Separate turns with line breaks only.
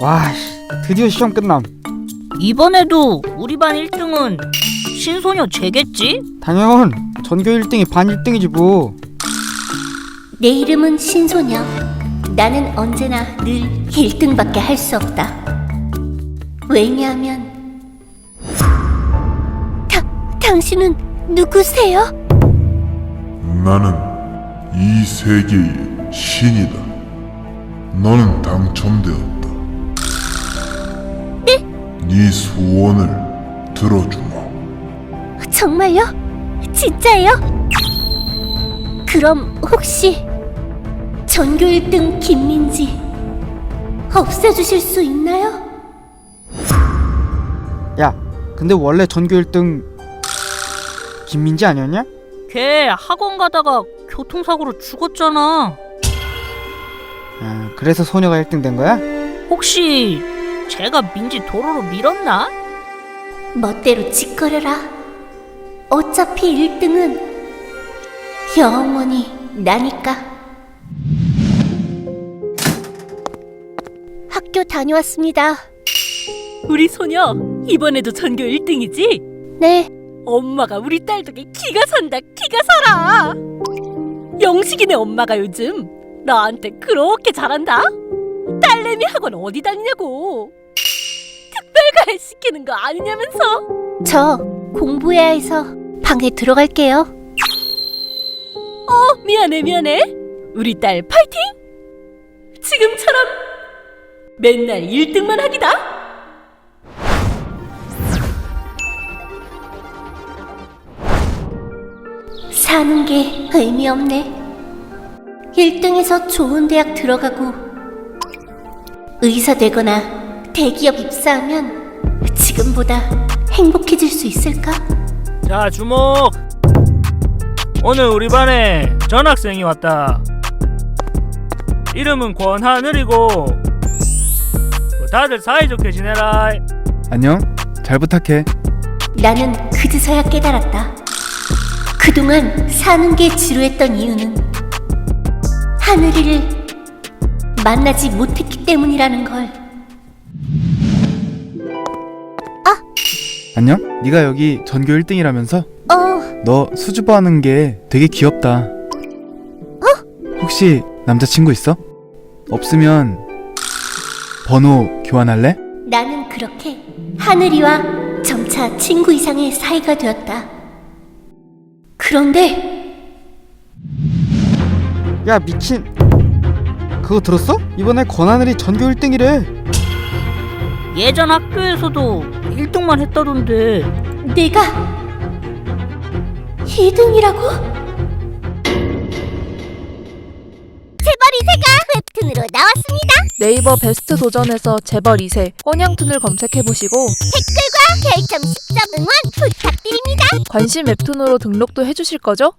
와, 씨, 드디어 시험 끝남.
이번에도 우리 반 1등은 신소녀 쟤겠지?
당연 전교 1등이 반 1등이지 뭐.
내 이름은 신소녀. 나는 언제나 늘 1등밖에 할 수 없다. 왜냐하면 다, 당신은 누구세요?
나는 이 세계의 신이다. 너는 당첨되었다. 네? 네 소원을 들어주마.
정말요? 진짜예요? 그럼 혹시 전교 1등 김민지 없애주실 수 있나요?
야, 근데 원래 전교 1등 김민지 아니었냐?
걔 학원 가다가 교통사고로 죽었잖아.
아, 그래서 소녀가 1등 된 거야?
혹시 쟤가 민지 도로로 밀었나?
멋대로 짓거려라. 어차피 1등은 영원히 나니까. 학교 다녀왔습니다.
우리 소녀 이번에도 전교 1등이지?
네,
엄마가 우리 딸 덕에 기가 산다 기가 살아 영식이네 엄마가 요즘 나한테 그렇게 잘한다? 딸내미 학원 어디 다니냐고. 특별과외 시키는 거 아니냐면서.
저 공부해야 해서 방에 들어갈게요.
어 미안해 미안해. 우리 딸 파이팅! 지금처럼 맨날 1등만 하기다.
사는 게 의미 없네. 1등에서 좋은 대학 들어가고 의사 되거나 대기업 입사하면 지금보다 행복해질 수 있을까?
자 주목 오늘 우리 반에 전학생이 왔다 이름은 권하늘이고 다들 사이좋게 지내라
안녕. 잘 부탁해.
나는 그제서야 깨달았다. 그동안 사는 게 지루했던 이유는 하늘이를 만나지 못했기 때문이라는 걸.
안녕. 네가 여기 전교 1등이라면서?
어,
너 수줍어 하는 게 되게 귀엽다. 어? 혹시 남자친구 있어? 없으면 번호 교환할래?
나는 그렇게 하늘이와 점차 친구 이상의 사이가 되었다. 그런데
야, 미친. 그거 들었어? 이번에 권하늘이 전교 1등이래.
예전 학교에서도 1등만 했다던데.
내가 2등이라고? 재벌 이세가 웹툰으로 나왔습니다.
네이버 베스트 도전에서 재벌 2세 헌양툰을 검색해보시고
별점 10점 응원 부탁드립니다.
관심 웹툰으로 등록도 해주실 거죠?